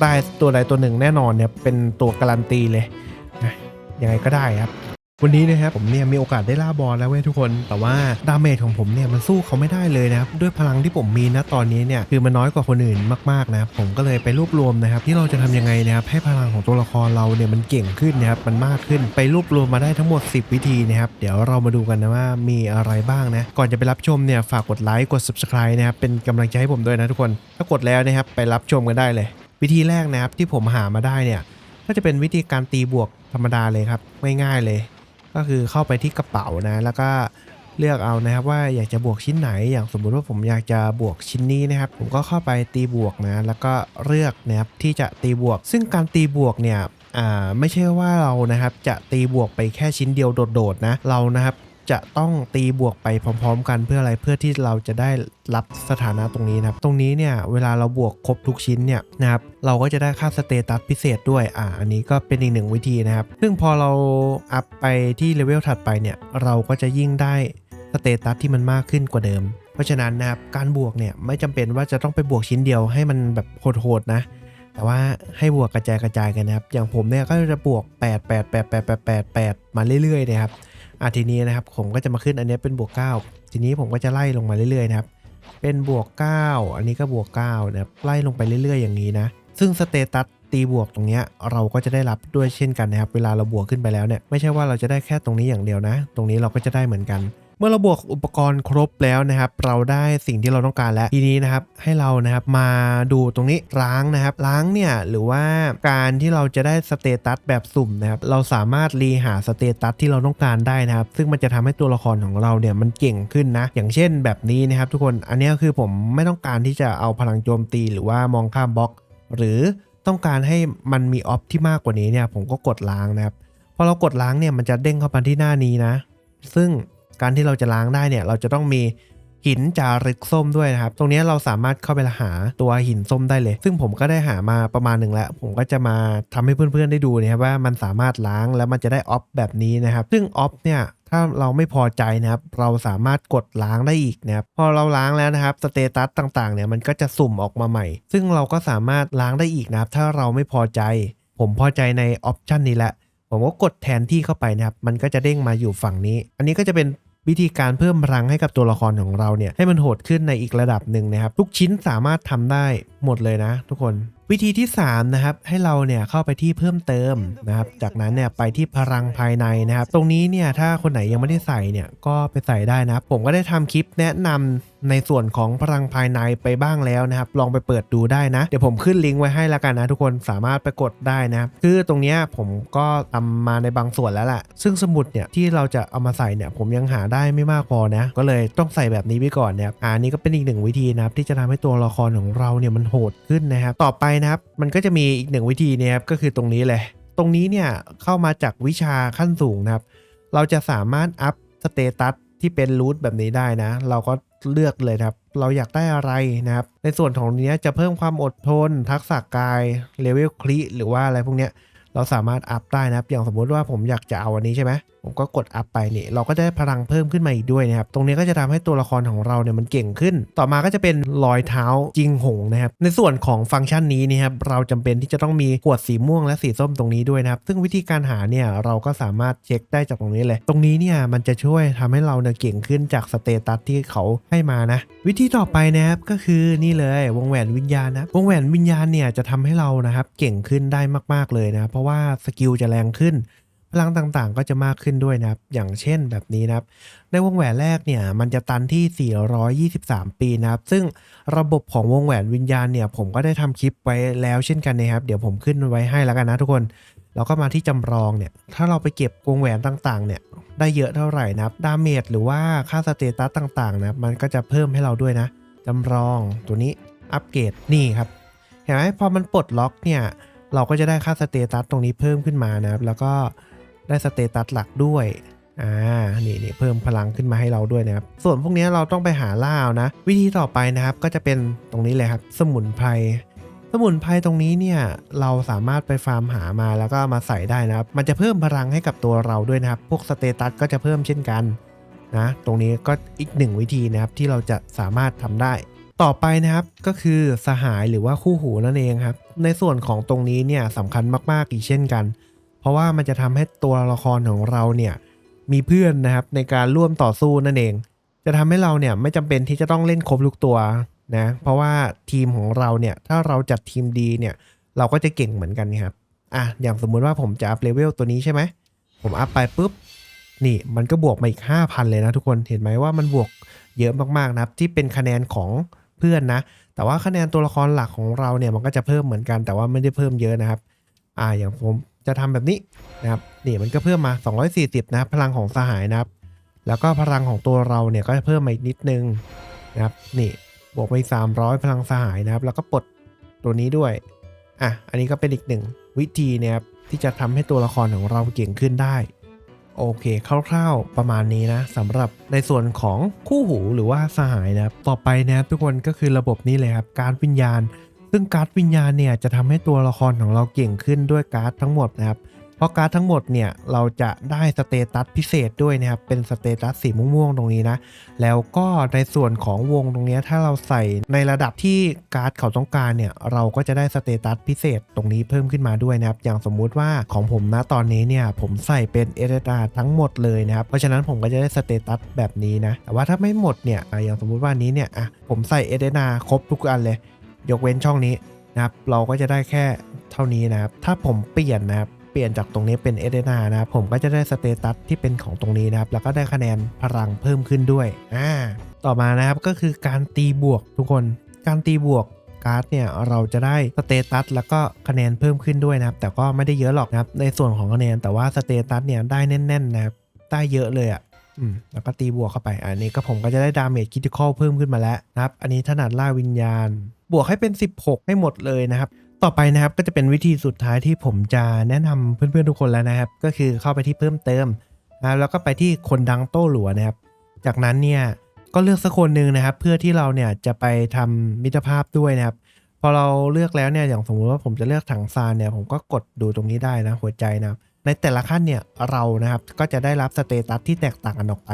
ได้ตัวใดตัวหนึ่งแน่นอนเนี่ยเป็นตัวการันตีเลยนะยังไงก็ได้ครับ วันนี้นะครับผมเนี่ยมีโอกาสได้ล่าบอลแล้วเว้ยทุกคน แต่ว่าดาเมจของผมเนี่ยมันสู้เขาไม่ได้เลยนะครับด้วยพลังที่ผมมีนะตอนนี้เนี่ยคือมันน้อยกว่าคนอื่นมากๆนะครับผมก็เลยไปรวบรวมนะครับที่เราจะทำยังไงนะครับให้พลังของตัวละครเราเนี่ยมันเก่งขึ้นนะครับมันมากขึ้นไปรวบรวมมาได้ทั้งหมด 10 วิธีนะครับเดี๋ยวเรามาดูกันนะว่ามีอะไรบ้างนะก่อนจะไปรับชมเนี่ยฝากกดไลค์กด subscribe นะครับเป็นกำลังใจให้ผมด้วยนะทุกคน ถ้ากดแล้วนะครับไปรับชมกันได้เลย วิธีแรกนะครับที่ผมหามาได้เนี่ยก็จะเป็นวิธีการตีบวกธรรมดาเลยครับง่ายๆเลย ก็คือเข้าไปที่กระเป๋านะ แล้วก็เลือกเอานะครับว่าอยากจะบวกชิ้นไหน อย่างสมมุติว่าผมอยากจะบวกชิ้นนี้นะครับ ผมก็เข้าไปตีบวกนะ แล้วก็เลือกนะครับที่จะตีบวก ซึ่งการตีบวกเนี่ยอ่าไม่ใช่ว่าเรานะครับจะตีบวกไปแค่ชิ้นเดียวโดดๆนะเรานะครับ จะต้องตีบวกไปพร้อม ๆ กันเพื่ออะไรเพื่อที่เราจะได้รับสถานะตรงนี้นะครับ ตรงนี้เนี่ยเวลาเราบวกครบทุกชิ้นเนี่ยนะครับเราก็จะได้ค่าสเตตัสพิเศษด้วยอ่าอันนี้ก็เป็นอีกหนึ่งวิธีนะครับ ซึ่งพอเราอัพไปที่เลเวลถัดไปเนี่ยเราก็จะยิ่งได้สเตตัสที่มันมากขึ้นกว่าเดิม เพราะฉะนั้นนะครับการบวกเนี่ยไม่จำเป็นว่าจะต้องไปบวกชิ้นเดียวให้มันแบบโหดๆนะแต่ว่าให้บวกกระจายกระจายกันนะครับ อย่างผมเนี่ยก็จะบวก 8 8 8 8 8 8 8 มาเรื่อยๆนะครับ อะทีนี้นะครับผมก็จะมาขึ้นอันนี้เป็นบวก 9 ทีนี้ผมก็จะไล่ลงมาเรื่อยๆนะครับ เป็นบวก 9 อันนี้ก็บวก9นะครับไล่ลงไปเรื่อยๆ อย่างนี้นะ ซึ่งสเตตัสตีบวกตรงเนี้ยเราก็จะได้รับด้วยเช่นกันนะครับ เวลาเราบวกขึ้นไปแล้วเนี่ยไม่ใช่ว่าเราจะได้แค่ตรงนี้อย่างเดียวนะ ตรงนี้เราก็จะได้เหมือนกัน มื่อเราบวกอุปกรณ์ครบแล้วนะครับ เราได้สิ่งที่เราต้องการแล้วทีนี้นะครับให้เรานะครับมาดูตรงนี้ล้างนะครับล้างเนี่ยหรือว่าการที่เราจะได้สเตตัสแบบสุ่มนะครับเราสามารถรีหาสเตตัสที่เราต้องการได้นะครับ ซึ่งมันจะทำให้ตัวละครของเราเนี่ยมันเก่งขึ้นนะ อย่างเช่นแบบนี้นะครับ ทุกคนอันนี้คือผมไม่ต้องการที่จะเอาพลังโจมตี หรือว่ามองข้ามบล็อก หรือต้องการให้มันมีออฟที่มากกว่านี้เนี่ยผมก็กดล้างนะครับพอเรากดล้างเนี่ยมันจะเด้งเข้ามาที่หน้านี้นะ ซึ่ง การที่เราจะล้างได้เนี่ยเราจะต้องมีหินจารึกส้มด้วยนะครับ ตรงนี้เราสามารถเข้าไปหาตัวหินส้มได้เลย ซึ่งผมก็ได้หามาประมาณหนึ่งแล้ว ผมก็จะมาทำให้เพื่อนๆได้ดูนะครับว่ามันสามารถล้างแล้วมันจะได้ออฟแบบนี้นะครับ ซึ่งออฟเนี่ยถ้าเราไม่พอใจนะครับ เราสามารถกดล้างได้อีกนะครับ พอเราล้างแล้วนะครับสเตตัสต่างๆเนี่ยมันก็จะสุ่มออกมาใหม่ ซึ่งเราก็สามารถล้างได้อีกนะครับ ถ้าเราไม่พอใจ ผมพอใจในออปชันนี้แหละผมก็กดแทนที่เข้าไปนะครับ มันก็จะเด้งมาอยู่ฝั่งนี้ อันนี้ก็จะเป็น วิธีการเพิ่มพลังให้กับตัวละครของเราเนี่ยให้มันโหดขึ้นในอีกระดับหนึ่งนะครับทุกชิ้นสามารถทำได้ หมดเลยนะทุกคนวิธีที่ 3 นะครับ ให้เราเนี่ยเข้าไปที่เพิ่มเติมนะครับ จากนั้นเนี่ยไปที่พลังภายในนะครับ ตรงนี้เนี่ยถ้าคนไหนยังไม่ได้ใส่เนี่ยก็ไปใส่ได้นะผมก็ได้ทำคลิปแนะนำในส่วนของพลังภายในไปบ้างแล้วนะครับ ลองไปเปิดดูได้นะ เดี๋ยวผมขึ้นลิงก์ไว้ให้แล้วกันนะ ทุกคนสามารถไปกดได้นะคือตรงนี้ผมก็ทำมาในบางส่วนแล้วแหละซึ่งสมุดเนี่ยที่เราจะเอามาใส่เนี่ยผมยังหาได้ไม่มากพอนะ ก็เลยต้องใส่แบบนี้ไว้ก่อนนะครับอันนี้ก็เป็นอีกหนึ่งวิธีนะครับที่จะทำให้ตัวละครของเราเนี่ยมันโหดขึ้นนะครับ ต่อไปนะครับ มันก็จะมีอีกหนึ่งวิธีนะครับก็คือตรงนี้เลย ตรงนี้เนี่ยเข้ามาจากวิชาขั้นสูงนะครับ เราจะสามารถอัพสเตตัสที่เป็นรูทแบบนี้ได้นะ เราก็เลือกเลยครับ เราอยากได้อะไรนะครับ ในส่วนของนี้จะเพิ่มความอดทน ทักษะกายเลเวลคลิหรือว่าอะไรพวกเนี้ยเราสามารถอัพได้นะครับ อย่างสมมุติว่าผมอยากจะเอาอันนี้ใช่ไหม ผมก็กดอัพไปเนี่ยเราก็จะได้พลังเพิ่มขึ้นมาอีกด้วยนะครับ ตรงนี้ก็จะทำให้ตัวละครของเราเนี่ยมันเก่งขึ้น ต่อมาก็จะเป็นรอยเท้าจริงหงนะครับ ในส่วนของฟังก์ชันนี้นะครับเราจำเป็นที่จะต้องมีขวดสีม่วงและสีส้มตรงนี้ด้วยนะครับ ซึ่งวิธีการหาเนี่ยเราก็สามารถเช็คได้จากตรงนี้เลย ตรงนี้เนี่ยมันจะช่วยทำให้เราเนี่ยเก่งขึ้นจากสเตตัสที่เขาให้มานะ วิธีต่อไปนะครับก็คือนี่เลยวงแหวนวิญญาณนะวงแหวนวิญญาณเนี่ยจะทำให้เรานะครับเก่งขึ้นได้มาก ๆเลยนะเพราะว่าสกิลจะแรงขึ้น พลังต่างๆ ก็จะมากขึ้นด้วยนะครับ อย่างเช่นแบบนี้นะครับ ในวงแหวนแรกเนี่ยมันจะตันที่ 423 ปีนะครับ ซึ่งระบบของวงแหวนวิญญาณเนี่ยผมก็ได้ทำคลิปไว้แล้วเช่นกันนะครับ เดี๋ยวผมขึ้นไว้ให้แล้วกันนะทุกคนเราก็มาที่จำลองเนี่ย ถ้าเราไปเก็บวงแหวนต่างๆ เนี่ย ได้เยอะเท่าไหร่นะครับ ดาเมจหรือว่าค่าสเตตัสต่างๆ นะ มันก็จะเพิ่มให้เราด้วยนะจำลองตัวนี้ อัปเกรด นี่ครับ เห็นไหมพอมันปลดล็อกเนี่ย เราก็จะได้ค่าสเตตัสตรงนี้เพิ่มขึ้นมานะครับ แล้วก็ ได้สเตตัสหลักด้วยอ่านี่นี่เพิ่มพลังขึ้นมาให้เราด้วยนะครับ ส่วนพวกนี้เราต้องไปหาล่าเอานะ วิธีต่อไปนะครับก็จะเป็นตรงนี้เลยครับ สมุนไพรสมุนไพรตรงนี้เนี่ยเราสามารถไปฟาร์มหามาแล้วก็มาใส่ได้นะครับ มันจะเพิ่มพลังให้กับตัวเราด้วยนะครับ พวกสเตตัสก็จะเพิ่มเช่นกันนะตรงนี้ก็อีกหนึ่งวิธีนะครับที่เราจะสามารถทำได้ ต่อไปนะครับก็คือสหายหรือว่าคู่หูนั่นเองครับ ในส่วนของตรงนี้เนี่ยสำคัญมากๆอีกเช่นกัน เพราะว่ามันจะทำให้ตัวละครของเราเนี่ยมีเพื่อนนะครับในการร่วมต่อสู้นั่นเอง จะทำให้เราเนี่ยไม่จำเป็นที่จะต้องเล่นครบทุกตัวนะเพราะว่าทีมของเราเนี่ยถ้าเราจัดทีมดีเนี่ยเราก็จะเก่งเหมือนกันครับอะอย่างสมมุติว่าผมจะอัพเลเวลตัวนี้ใช่ไหมผมอัพไปปุ๊บนี่มันก็บวกมาอีก 5,000 เลยนะทุกคนเห็นไหมว่ามันบวกเยอะมากๆนะครับ ที่เป็นคะแนนของเพื่อนนะ แต่ว่าคะแนนตัวละครหลักของเราเนี่ยมันก็จะเพิ่มเหมือนกันแต่ว่าไม่ได้เพิ่มเยอะนะครับ อ่าอย่างผม จะทำแบบนี้นะครับนี่มันก็เพิ่มมา 240 นะครับพลังของสหายนะครับ แล้วก็พลังของตัวเราเนี่ยก็จะเพิ่มมาอีกนิดนึงนะครับนี่บวกไป300 พลังสหายนะครับ แล้วก็ปลดตัวนี้ด้วยอะอันนี้ก็เป็นอีกหนึ่งวิธีนะครับที่จะทำให้ตัวละครของเราเก่งขึ้นได้โอเคคร่าวๆประมาณนี้นะสำหรับในส่วนของคู่หูหรือว่าสหายนะครับต่อไปนะครับทุกคนก็คือระบบนี้เลยครับการวิญญาณ ซึ่งการ์ดวิญญาณเนี่ยจะทำให้ตัวละครของเราเก่งขึ้นด้วยการ์ดทั้งหมดนะครับ เพราะการ์ดทั้งหมดเนี่ยเราจะได้สเตตัสพิเศษด้วยนะครับ เป็นสเตตัสสีม่วงๆตรงนี้นะ แล้วก็ในส่วนของวงตรงนี้ถ้าเราใส่ในระดับที่การ์ดเขาต้องการเนี่ยเราก็จะได้สเตตัสพิเศษตรงนี้เพิ่มขึ้นมาด้วยนะครับ อย่างสมมุติว่าของผมนะตอนนี้เนี่ยผมใส่เป็นเอเดาทั้งหมดเลยนะครับ เพราะฉะนั้นผมก็จะได้สเตตัสแบบนี้นะ แต่ว่าถ้าไม่หมดเนี่ยอะอย่างสมมุติว่านี้เนี่ยอะผมใส่เอเดนาครบทุกอันเลย ยกเว้นช่องนี้นะครับเราก็จะได้แค่เท่านี้นะครับ ถ้าผมเปลี่ยนนะครับเปลี่ยนจากตรงนี้เป็นเอเดนานะครับผมก็จะได้สเตตัสที่เป็นของตรงนี้นะครับ แล้วก็ได้คะแนนพลังเพิ่มขึ้นด้วยอ่าต่อมานะครับก็คือการตีบวกทุกคน การตีบวกการ์ดเนี่ยเราจะได้สเตตัสแล้วก็คะแนนเพิ่มขึ้นด้วยนะครับ แต่ก็ไม่ได้เยอะหรอกนะครับ ในส่วนของคะแนนแต่ว่าสเตตัสเนี่ยได้แน่น ๆ นะครับ ได้เยอะเลยอะ่ะอืมแล้วก็ตีบวกเข้าไป อันนี้ก็ผมก็จะได้ดาเมจคิติคอลเพิ่มขึ้นมาแล้วนะครับ อันนี้ถนัดล่าวิญญาณ บวกให้เป็น 16 ให้หมดเลยนะครับ ต่อไปนะครับก็จะเป็นวิธีสุดท้ายที่ผมจะแนะนำเพื่อนๆทุกคนแล้วนะครับ ก็คือเข้าไปที่เพิ่มเติมนะแล้วก็ไปที่คนดังโต้หลัวนะครับ จากนั้นเนี่ยก็เลือกสักคนหนึ่งนะครับ เพื่อที่เราเนี่ยจะไปทำมิตรภาพด้วยนะครับพอเราเลือกแล้วเนี่ยอย่างสมมติว่าผมจะเลือกถังซานเนี่ยผมก็กดดูตรงนี้ได้นะหัวใจนะครับในแต่ละขั้นเนี่ยเรานะครับก็จะได้รับสเตตัสที่แตกต่างกันออกไป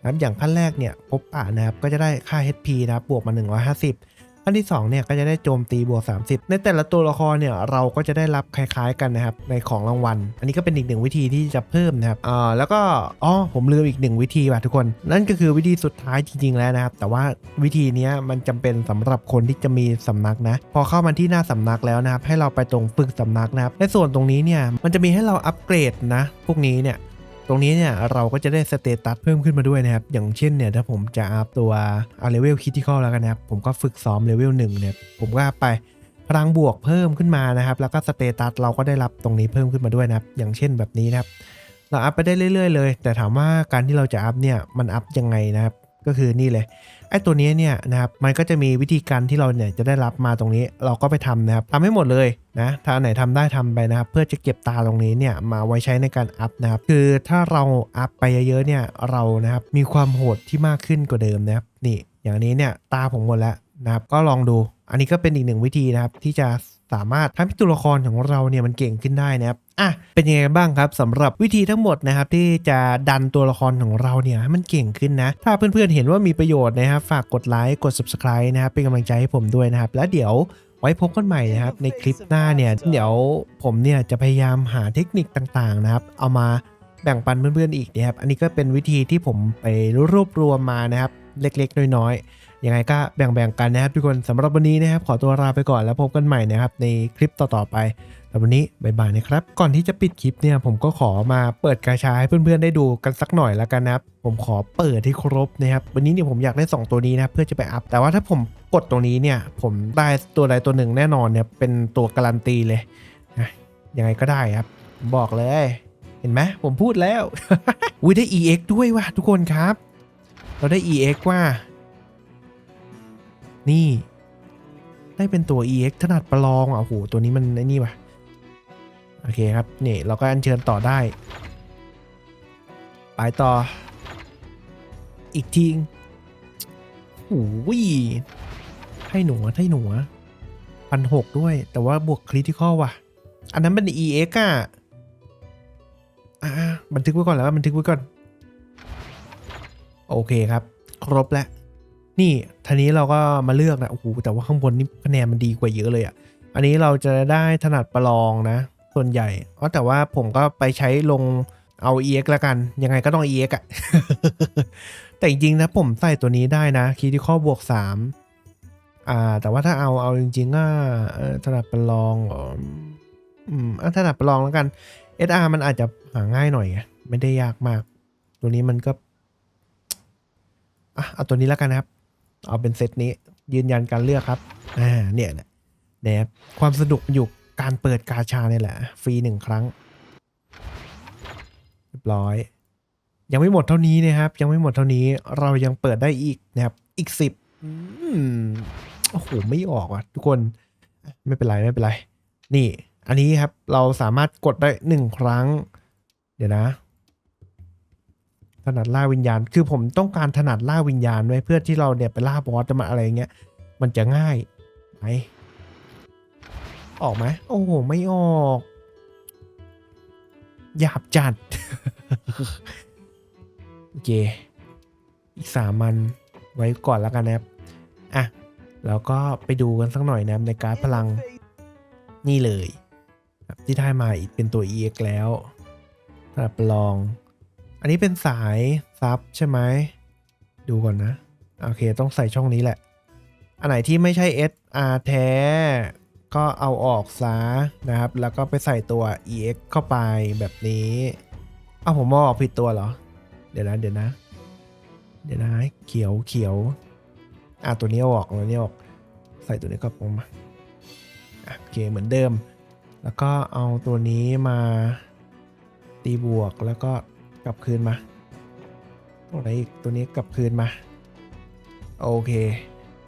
นะครับอย่างขั้นแรกเนี่ยพบปะนะครับก็จะได้ค่า HP นะครับบวกมา 150 ขั้นที่2เนี่ยก็จะได้โจมตีบวก 30 ในแต่ละตัวละครเนี่ยเราก็จะได้รับคล้ายๆกันนะครับในของรางวัล อันนี้ก็เป็นอีกหนึ่งวิธีที่จะเพิ่มนะครับอ่าแล้วก็อ๋อผมลืมอีกหนึ่งวิธีว่ะทุกคน นั่นก็คือวิธีสุดท้ายจริงๆแล้วนะครับ แต่ว่าวิธีนี้มันจำเป็นสำหรับคนที่จะมีสำนักนะ พอเข้ามาที่หน้าสำนักแล้วนะครับ ให้เราไปตรงฝึกสำนักนะครับในส่วนตรงนี้เนี่ยมันจะมีให้เราอัปเกรดนะ พวกนี้เนี่ย ตรงนี้เนี่ยเราก็จะได้สเตตัสเพิ่มขึ้นมาด้วยนะครับ อย่างเช่นเนี่ยถ้าผมจะอัพตัวเอาเลเวลคิดที่เข้าแล้วกันนะครับ ผมก็ฝึกซ้อมเลเวลหนึ่งเนี่ยผมก็ไปพลังบวกเพิ่มขึ้นมานะครับ แล้วก็สเตตัสเราก็ได้รับตรงนี้เพิ่มขึ้นมาด้วยนะครับ อย่างเช่นแบบนี้นะครับ เราอัพไปได้เรื่อย ๆ เลย แต่ถามว่าการที่เราจะอัพเนี่ยมันอัพยังไงนะครับ ก็คือนี่เลย ไอ้ตัวนี้เนี่ยนะครับมันก็จะมีวิธีการที่เราเนี่ยจะได้รับมาตรงนี้เราก็ไปทำนะครับทำให้หมดเลยนะถ้าอันไหนทำได้ทำไปนะครับ เพื่อจะเก็บตาตรงนี้เนี่ยมาไว้ใช้ในการอัพนะครับ คือถ้าเราอัพไปเยอะๆเนี่ยเรานะครับมีความโหดที่มากขึ้นกว่าเดิมนะครับนี่อย่างนี้เนี่ยตาผมหมดแล้ว นะครับก็ลองดู อันนี้ก็เป็นอีกหนึ่งวิธีนะครับ ที่จะสามารถทำให้ตัวละครของเราเนี่ยมันเก่งขึ้นได้นะครับอะเป็นยังไงบ้างครับสำหรับวิธีทั้งหมดนะครับที่จะดันตัวละครของเราเนี่ยให้มันเก่งขึ้นนะ ถ้าเพื่อนๆเห็นว่ามีประโยชน์นะครับฝากกดไลค์กด subscribe นะครับเป็นกำลังใจให้ผมด้วยนะครับ แล้วเดี๋ยวไว้พบกันใหม่นะครับ ในคลิปหน้าเนี่ยเดี๋ยวผมเนี่ยจะพยายามหาเทคนิคต่างๆนะครับ เอามาแบ่งปันเพื่อนๆอีกนะครับอันนี้ก็เป็นวิธีที่ผมไปรวบรวมมานะครับ เล็กๆ น้อยๆ ยังไงก็แบ่งๆกันนะครับทุกคนสำหรับวันนี้นะครับขอตัวลาไปก่อนแล้วพบกันใหม่นะครับในคลิปต่อๆไปสำหรับวันนี้บ๊ายบายนะครับ ก่อนที่จะปิดคลิปเนี่ยผมก็ขอมาเปิดกาชาให้เพื่อนๆได้ดูกันสักหน่อยแล้วกันนะครับ ผมขอเปิดให้ครบนะครับ วันนี้เนี่ยผมอยากได้ 2 ตัวนี้นะเพื่อจะไปอัพ แต่ว่าถ้าผมกดตรงนี้เนี่ย ผมได้ตัวใดตัวหนึ่งแน่นอนเนี่ยเป็นตัวการันตีเลยนะยังไงก็ได้ครับ บอกเลย เห็นไหมผมพูดแล้วอุ้ยได้ EX ด้วยว่ะทุกคนครับ เราได้ EX ว่า นี่ ได้เป็นตัว EX ถนัดประลองอะโอ้โหตัวนี้มันไอ้นี่ว่ะโอเคครับนี่เราก็อัญเชิญต่อได้ไปต่อ อีกทีโอ้ยให้หนูให้หนูพันหกด้วย แต่ว่าบวกคริติคอลว่ะ อันนั้นเป็น EX อะอ่าบันทึกไว้ก่อนแล้วบันทึกไว้ก่อน โอเคครับ ครบแล้ว นี่ทีนี้เราก็มาเลือกนะโอ้โหแต่ว่าข้างบนนี่คะแนนมันดีกว่าเยอะเลยอะ่ะอันนี้เราจะได้ถนัดประลองนะ ส่วนใหญ่อ๋อแต่ว่าผมก็ไปใช้ลงเอา EX แล้วกัน ยังไงก็ต้อง EX อะ่ะแต่จริงๆนะผมใส่ตัวนี้ได้นะคีที่ข้อบวก 3 อ่า แต่ว่าถ้าเอาเอาจริงๆก็เอ่อถนัดประลองออืมอะถนัดประลองแล้วกัน SR มันอาจจะหาง่ายหน่อยไงไม่ได้ยากมาก ตัวนี้มันก็อะเอาตัวนี้แล้วกันนะครับ เอาเป็นเซตนี้ยืนยันการเลือกครับ อ่า เนี่ยแหละนะครับความสนุกอยู่การเปิดกาชาเนี่ยแหละ ฟรีหนึ่งครั้งเรียบร้อย ยังไม่หมดเท่านี้นะครับ ยังไม่หมดเท่านี้เรายังเปิดได้อีกนะครับ อีกสิบโอ้โหไม่ออกอะ ทุกคนไม่เป็นไรไม่เป็นไร นี่ อันนี้ครับเราสามารถกดได้หนึ่งครั้ง เดี๋ยวนะ ถนัดล่าวิญญาณ คือผมต้องการถนัดล่าวิญญาณไว้เพื่อที่เราเนี่ยไปล่าบอสจะมาอะไรเงี้ย มันจะง่ายไหมออกไหมโอ้โห ไม่ออก หยาบจัด โอเค อีกสามมันไว้ก่อนแล้วกันนะครับ อะ แล้วก็ไปดูกันสักหน่อยนะครับในการพลังนี่เลย ที่ได้มาอีกเป็นตัว EX แล้วสำหรับลอง อันนี้เป็นสายซับใช่ไหม ดูก่อนนะ โอเค ต้องใส่ช่องนี้แหละ อันไหนที่ไม่ใช่ SR แท้ ก็เอาออกซะนะครับ แล้วก็ไปใส่ตัว EX เข้าไปแบบนี้เอาผมอออกผิดตัวเหรอ เดี๋ยวนะ เดี๋ยวนะ เดี๋ยวนะ เขียวเขียวอะตัวนี้ออกตัวนี้ออก ใส่ตัวนี้ก็ลงมาโอเค เหมือนเดิม แล้วก็เอาตัวนี้มาตีบวกแล้วก็ กลับคืนมาตัวไหนอีกตัวนี้กลับคืนมา โอเค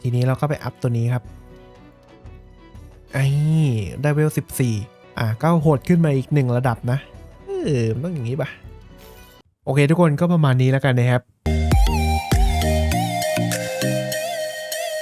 ทีนี้เราก็ไปอัพตัวนี้ครับไอ้ได้เวล14อะก็โหดขึ้นมาอีกหนึ่งระดับนะ เออมันต้องอย่างนี้ป่ะโอเคทุกคนก็ประมาณนี้แล้วกันนะครับ